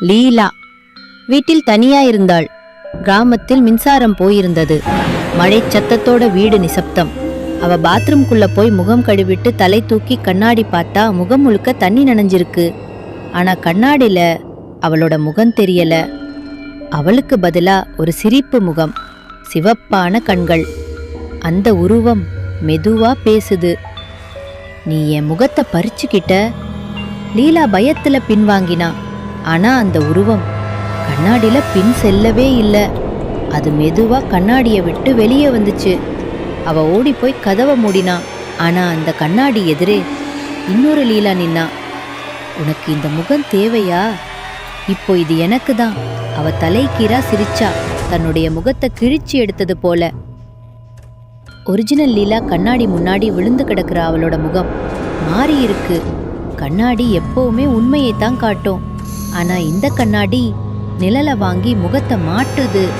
லீலா. வீட்டில் தனியா இருந்தாள் கிராமத்தில் மின்சாரம் போயிருந்தது. மழை சத்தத்தோட வீடு நிசப்தம். அவ பாத்ரூம்குள்ள போய் முகம் கழுவிட்டு தலை தூக்கி கண்ணாடி பார்த்தா முகம் முழுக்க தண்ணி நனைஞ்சிருக்கு. ஆனா கண்ணாடியில அவளோட முகம் தெரியல. அவளுக்கு பதிலா ஒரு சிரிப்பு முகம் சிவப்பான கண்கள். அந்த உருவம் மெதுவா பேசுது. நீ என் முகத்தை பறிச்சுக்கிட்ட? லீலா பயத்துல பின்வாங்கினா. ஆனா அந்த உருவம் கண்ணாடியில பின் செல்லவே இல்லை. அது மெதுவா கண்ணாடியை விட்டு வெளியே வந்துச்சு. அவ ஓடி போய் கதவை மூடினா. ஆனா அந்த கண்ணாடி எதிரே இன்னொரு லீலா நின்னா. உனக்கு இந்த முகம் தேவையா? இப்போ இது எனக்கு தான் அவ தலைக்கீரா சிரிச்சா. தன்னுடைய முகத்தை கிழிச்சு எடுத்தது போல. ஒரிஜினல் லீலா கண்ணாடி முன்னாடி விழுந்து கிடக்குற அவளோட முகம் மாறி இருக்கு கண்ணாடி எப்பவுமே உண்மையை தான் காட்டும். ஆனா இந்த கண்ணாடி நிழலை வாங்கி முகத்தை மாட்டுது